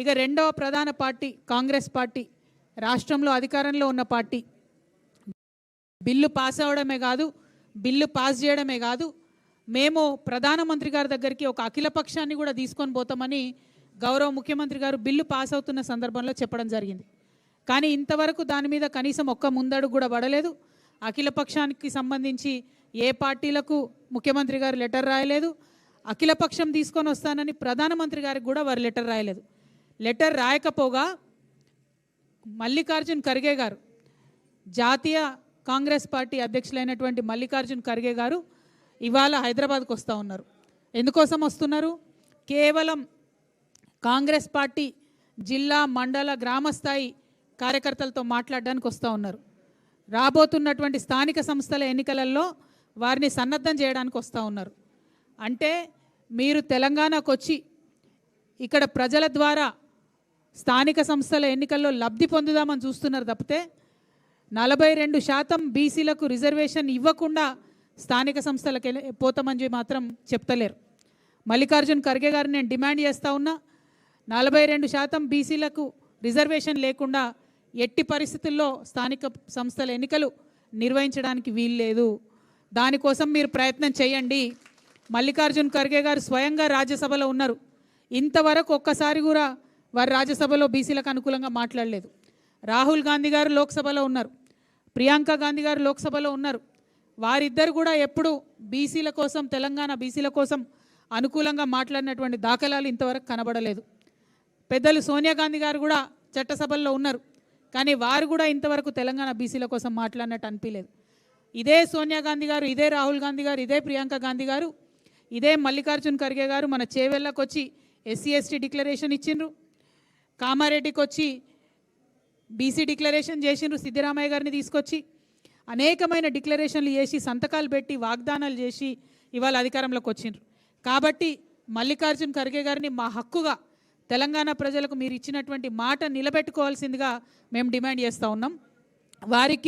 ఇక రెండవ ప్రధాన పార్టీ కాంగ్రెస్ పార్టీ రాష్ట్రంలో అధికారంలో ఉన్న పార్టీ. బిల్లు పాస్ అవ్వడమే కాదు బిల్లు పాస్ చేయడమే కాదు మేము ప్రధానమంత్రి గారి దగ్గరికి ఒక అఖిలపక్షాన్ని కూడా తీసుకొని పోతామని గౌరవ ముఖ్యమంత్రి గారు బిల్లు పాస్ అవుతున్న సందర్భంలో చెప్పడం జరిగింది. కానీ ఇంతవరకు దాని మీద కనీసం ఒక్క ముందడుగు కూడా పడలేదు. అఖిల పక్షానికి సంబంధించి ఏ పార్టీలకు ముఖ్యమంత్రి గారు లెటర్ రాయలేదు. అఖిలపక్షం తీసుకొని వస్తానని ప్రధానమంత్రి గారికి కూడా వారు లెటర్ రాయలేదు. లెటర్ రాయకపోగా మల్లికార్జున్ ఖర్గే గారు జాతీయ కాంగ్రెస్ పార్టీ అధ్యక్షులైనటువంటి మల్లికార్జున్ ఖర్గే గారు ఇవాళ హైదరాబాద్కు వస్తూ ఉన్నారు. ఎందుకోసం వస్తున్నారు? కేవలం కాంగ్రెస్ పార్టీ జిల్లా మండల గ్రామస్థాయి కార్యకర్తలతో మాట్లాడడానికి వస్తూ ఉన్నారు. రాబోతున్నటువంటి స్థానిక సంస్థల ఎన్నికలలో వారిని సన్నద్ధం చేయడానికి వస్తూ ఉన్నారు. అంటే మీరు తెలంగాణకు వచ్చి ఇక్కడ ప్రజల ద్వారా స్థానిక సంస్థల ఎన్నికల్లో లబ్ధి పొందుదామని చూస్తున్నారు తప్పితే నలభై రెండు శాతం బీసీలకు రిజర్వేషన్ ఇవ్వకుండా స్థానిక సంస్థలకు వెళ్ళి- పోతామని మాత్రం చెప్తలేరు. మల్లికార్జున్ ఖర్గే గారిని నేను డిమాండ్ చేస్తూ ఉన్నా నలభై రెండు శాతం బీసీలకు రిజర్వేషన్ లేకుండా ఎట్టి పరిస్థితుల్లో స్థానిక సంస్థల ఎన్నికలు నిర్వహించడానికి వీల్లేదు దానికోసం మీరు ప్రయత్నం చేయండి. మల్లికార్జున్ ఖర్గే గారు స్వయంగా రాజ్యసభలో ఉన్నారు. ఇంతవరకు ఒక్కసారి కూడా వారు రాజ్యసభలో బీసీలకు అనుకూలంగా మాట్లాడలేదు. రాహుల్ గాంధీ గారు లోక్సభలో ఉన్నారు. ప్రియాంక గాంధీ గారు లోక్సభలో ఉన్నారు. వారిద్దరు కూడా ఎప్పుడు బీసీల కోసం తెలంగాణ బీసీల కోసం అనుకూలంగా మాట్లాడినటువంటి దాఖలాలు ఇంతవరకు కనబడలేదు. పెద్దలు సోనియా గాంధీ గారు కూడా చట్టసభల్లో ఉన్నారు. కానీ వారు కూడా ఇంతవరకు తెలంగాణ బీసీల కోసం మాట్లాడినట్టు అనిపించలేదు. ఇదే సోనియా గాంధీ గారు ఇదే రాహుల్ గాంధీ గారు ఇదే ప్రియాంక గాంధీ గారు ఇదే మల్లికార్జున్ ఖర్గే గారు మన చేవెళ్ళకొచ్చి ఎస్సీ ఎస్టీ డిక్లరేషన్ ఇచ్చిండ్రు. కామారెడ్డికి వచ్చి బీసీ డిక్లరేషన్ చేసిండ్రు సిద్ధిరామయ్య గారిని తీసుకొచ్చి అనేకమైన డిక్లరేషన్లు చేసి సంతకాలు పెట్టి వాగ్దానాలు చేసి ఇవాళ అధికారంలోకి వచ్చిండ్రు. కాబట్టి మల్లికార్జున్ ఖర్గే గారిని మా హక్కుగా తెలంగాణ ప్రజలకు మీరు ఇచ్చినటువంటి మాట నిలబెట్టుకోవాల్సిందిగా మేము డిమాండ్ చేస్తూ ఉన్నాం. వారికి